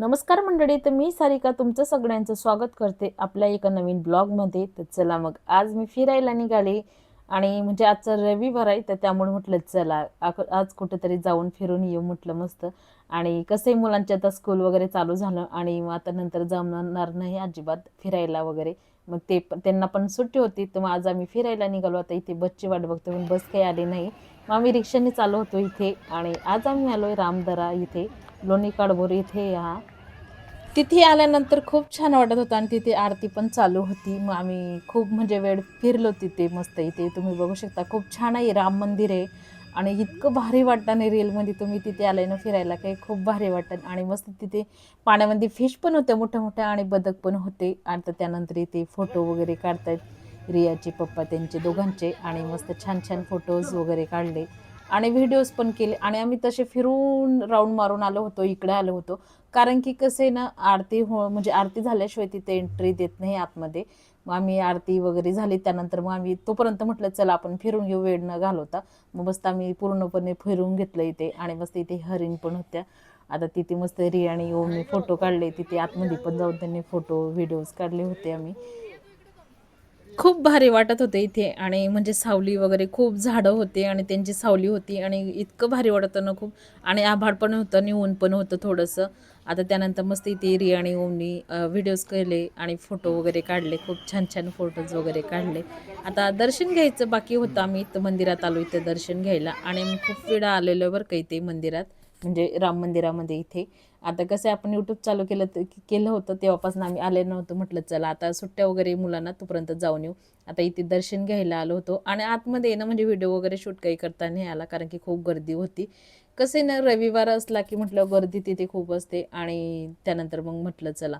नमस्कार मंडळी तर मी सारिका तुमचं सगळ्यांचं स्वागत करते आपल्या एका नवीन ब्लॉगमध्ये. तर चला मग आज मी फिरायला निघाले आणि म्हणजे आजचा रविवार आहे तर त्यामुळे म्हटलं चला आज कुठेतरी जाऊन फिरून येऊ म्हटलं मस्त. आणि कसंही मुलांच्या आता स्कूल वगैरे चालू झालं आणि मग आता नंतर जमणार नाही अजिबात फिरायला वगैरे. मग ते पण त्यांना पण सुट्टी होती तर मग आज आम्ही फिरायला निघालो. आता इथे बसची वाट बघतो पण बस काही आली नाही. मग आम्ही रिक्षाने चालू होतो इथे आणि आज आम्ही आलो आहे रामदरा इथे लोणी काडबोर इथे या. तिथे आल्यानंतर खूप छान वाटत होतं आणि तिथे आरती पण चालू होती. मग आम्ही खूप म्हणजे वेळ फिरलो तिथे मस्त इथे. तुम्ही बघू शकता खूप छान आहे राम मंदिर आहे. आणि इतकं भारी वाटतं नाही रेलमध्ये तुम्ही तिथे आले ना फिरायला काही खूप भारी वाटतं. आणि मस्त तिथे पाण्यामध्ये फिश पण होत्या मोठ्या मोठ्या आणि बदक पण होते. आणि त्यानंतर इथे फोटो वगैरे काढतायत. रियाचे पप्पा त्यांचे दोघांचे आणि मस्त छान छान फोटोज वगैरे काढले. आणि व्हिडिओज पण केले. आणि आम्ही तसे फिरून राऊंड मारून आलो होतो इकडे आलो होतो. कारण की कसं आहे ना आरती हो म्हणजे आरती झाल्याशिवाय तिथे एंट्री देत नाही आतमध्ये. मग आम्ही आरती वगैरे झाली त्यानंतर मग आम्ही तोपर्यंत म्हटलं चला आपण फिरून घेऊ वेळ न घालवता. मग मस्त आम्ही पूर्णपणे फिरून घेतलं इथे. आणि मस्त इथे हरिण पण होत्या. आता तिथे मस्त रियाणी ओमने फोटो काढले. तिथे आतमध्ये पण जाऊन त्यांनी फोटो व्हिडिओज काढले होते आम्ही. खूप भारी वाटत होते इथे. आणि म्हणजे सावली वगैरे खूप झाडं होते आणि त्यांची सावली होती आणि इतकं भारी वाटत ना खूप. आणि आभाळ पण होतं आणि ऊन पण होतं थोडंसं. आता त्यानंतर मस्त इथे रिया आणि ओमनी व्हिडिओज केले आणि फोटो वगैरे काढले. खूप छान छान फोटोज वगैरे काढले. आता दर्शन घ्यायचं बाकी होतं आम्ही. इथं मंदिरात आलो इथं दर्शन घ्यायला. आणि खूप वेळा आलेलो बरं का इथे मंदिरात. म्हणजे राम मंदिरामध्ये इथे. आता कसं आहे, आपण यूट्यूब चालू केलं केलं होतं तेव्हापासून आम्ही आले नव्हतं म्हटलं चला आता सुट्ट्या वगैरे मुलांना तोपर्यंत जाऊन येऊ. आता इथे दर्शन घ्यायला आलो होतो. आणि आतमध्ये ना म्हणजे व्हिडिओ वगैरे शूट काही करता नाही आला कारण की खूप गर्दी होती. कसं आहे ना रविवार असला की म्हटलं गर्दी तिथे खूप असते आणि त्यानंतर मग म्हटलं चला.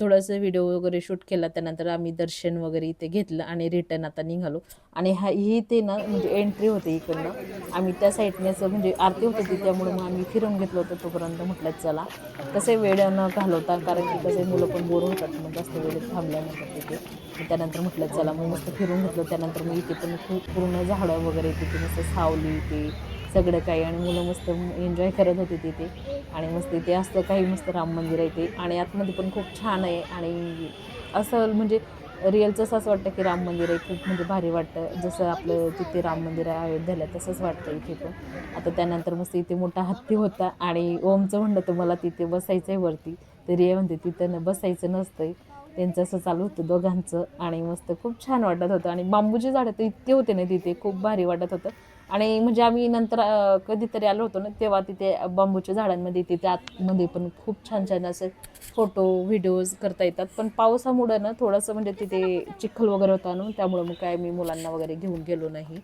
थोडंसं व्हिडिओ वगैरे शूट केला त्यानंतर आम्ही दर्शन वगैरे इथे घेतलं आणि रिटर्न आता निघालो. आणि हा ही ते ना म्हणजे एंट्री होते इकडनं. आम्ही त्या साईडनेच असं म्हणजे आरती होते ती त्यामुळे मग आम्ही फिरून घेतलं होतं तोपर्यंत म्हटलं चला. कसे वेळ न घालवता कारण की कसे मुलं पण बोर होतात मग जास्त वेळ थांबल्यानंतर तिथे. त्यानंतर म्हटलं चला मग मस्त फिरून घेतलं. त्यानंतर मग इथे पण खूप पूर्ण झाडं वगैरे तिथे मस्त सावली ते सगळं काही. आणि मुलं मस्त एन्जॉय करत होते तिथे आणि मस्त इथे असतं काही मस्त राम मंदिर आहे ते. आणि आतमध्ये पण खूप छान आहे. आणि असं म्हणजे रिअलचंच असं वाटतं की राम मंदिर आहे. खूप म्हणजे भारी वाटतं. जसं आपलं तिथे राम मंदिर आहे अयोध्याला तसंच वाटतं इथे पण. आता त्यानंतर मस्त इथे मोठा हत्ती होता. आणि ओमचं म्हणलं तर मला तिथे बसायचं आहे वरती. तर रिया म्हणते तिथं न बसायचं नसतंय. त्यांचं असं चालू होतं दोघांचं. आणि मस्त खूप छान वाटत होतं. आणि बांबूचे झाडं तर इतके होते ना तिथे. खूप भारी वाटत होतं. आणि म्हणजे आम्ही नंतर कधीतरी आलो होतो ना तेव्हा तिथे बांबूच्या झाडांमध्ये तिथे आतमध्ये पण खूप छान छान असे फोटो व्हिडिओज करता येतात. पण पावसामुळं ना थोडंसं म्हणजे तिथे चिखल वगैरे होता ना त्यामुळं मग काय मी मुलांना वगैरे घेऊन गेलो नाही.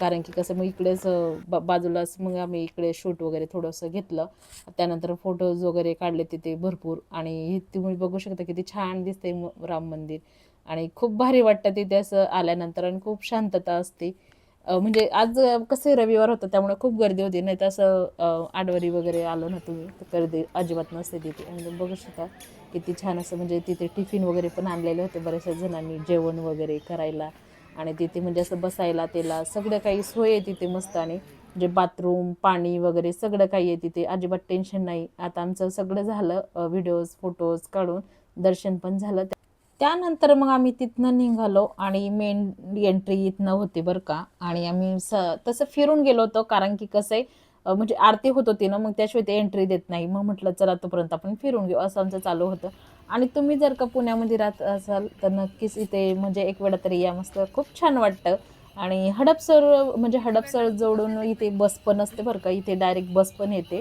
कारण की कसं मग इकडेच बा बाजूलाच मग आम्ही इकडे शूट वगैरे थोडंसं घेतलं. त्यानंतर फोटोज वगैरे काढले तिथे भरपूर. आणि तुम्ही बघू शकता किती छान दिसते राम मंदिर. आणि खूप भारी वाटतं तिथे असं आल्यानंतर आणि खूप शांतता असते. म्हणजे आज अ, कसं रविवार होतं त्यामुळे खूप गर्दी होती. नाही तर असं आडवारी आडवरी वगैरे आलो ना तुम्ही तर गर्दी अजिबात नसते तिथे. आणि बघू शकता किती छान असं म्हणजे तिथे टिफिन वगैरे पण आणलेले होते बऱ्याचशा जणांनी जेवण वगैरे करायला. आणि तिथे म्हणजे असं बसायला त्याला सगळं काही सोय आहे तिथे मस्त. आणि म्हणजे बाथरूम पाणी वगैरे सगळं काही आहे तिथे. अजिबात टेन्शन नाही. आता आमचं सगळं झालं व्हिडिओज फोटोज काढून दर्शन पण झालं. त्यानंतर मग आम्ही तिथनं निघालो आणि मेन एंट्री इथनं होती बरं का. आणि आम्ही स तसं फिरून गेलो होतो कारण की कसं आहे म्हणजे आरती होत होती ना मग त्याशिवाय ते एंट्री देत नाही. मग म्हटलं चला तोपर्यंत आपण फिरून घेऊ. असं आमचं चालू होतं. आणि तुम्ही जर का पुण्यामध्ये राहत असाल तर नक्कीच इथे म्हणजे एक वेळा तरी या. मस्त खूप छान वाटतं. आणि हडपसर म्हणजे हडपसर जोडून इथे बस पण असते बरं का. इथे डायरेक्ट बस पण येते.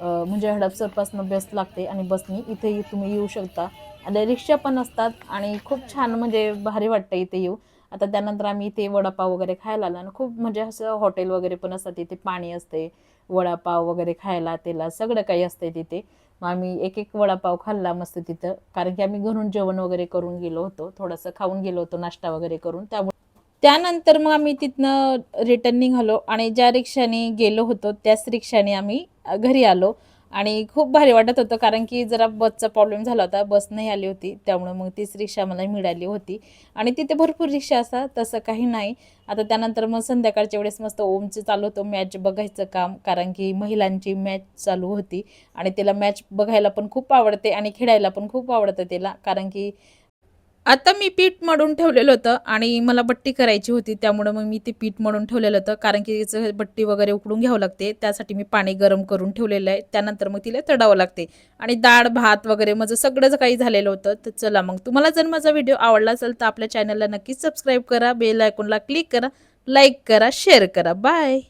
म्हणजे हडपसरपासून बस लागते आणि बसनी. इथेही तुम्ही येऊ शकता. आणि रिक्षा पण असतात आणि खूप छान म्हणजे भारी वाटतं इथे येऊ. आता त्यानंतर आम्ही इथे वडापाव वगैरे खायला आला आणि खूप म्हणजे असं हॉटेल वगैरे पण असतात इथे पाणी असते वडापाव वगैरे खायला त्याला सगळं काही असते तिथे. मग आम्ही एक एक वडापाव खाल्ला मस्त तिथं. कारण की आम्ही घरून जेवण वगैरे करून गेलो होतो. थोडंसं खाऊन गेलो होतो नाश्ता वगैरे करून. त्यामुळे त्यानंतर मग आम्ही तिथनं रिटर्न निघालो आणि ज्या रिक्षाने गेलो होतो त्याच रिक्षाने आम्ही घरी आलो. आणि खूप भारी वाटत होतं कारण की जरा बसचा प्रॉब्लेम झाला होता बस नाही आली होती त्यामुळे मग तीच रिक्षा मला मिळाली होती. आणि तिथे भरपूर रिक्षा असतात तसं काही नाही. आता त्यानंतर मग संध्याकाळच्या वेळेस मस्त ओमचं चालू होतं मॅच बघायचं काम कारण की महिलांची मॅच चालू होती. आणि तिला मॅच बघायला पण खूप आवडते आणि खेळायला पण खूप आवडतं तिला कारण की आता मी पीठ मळून ठेवलेलं होतं आणि मला बट्टी करायची होती त्यामुळं मग मी ते पीठ मळून ठेवलेलं होतं. कारण की तिचं बट्टी वगैरे उकडून घ्यावं लागते. त्यासाठी मी पाणी गरम करून ठेवलेलं आहे. त्यानंतर मग तिला तडावं लागते. आणि डाळ भात वगैरे माझं सगळंच काही झालेलं होतं. तर चला मग तुम्हाला जर माझा व्हिडिओ आवडला असेल तर आपल्या चॅनलला नक्कीच सबस्क्राईब करा बेल आयकॉनला क्लिक करा लाईक करा शेअर करा. बाय!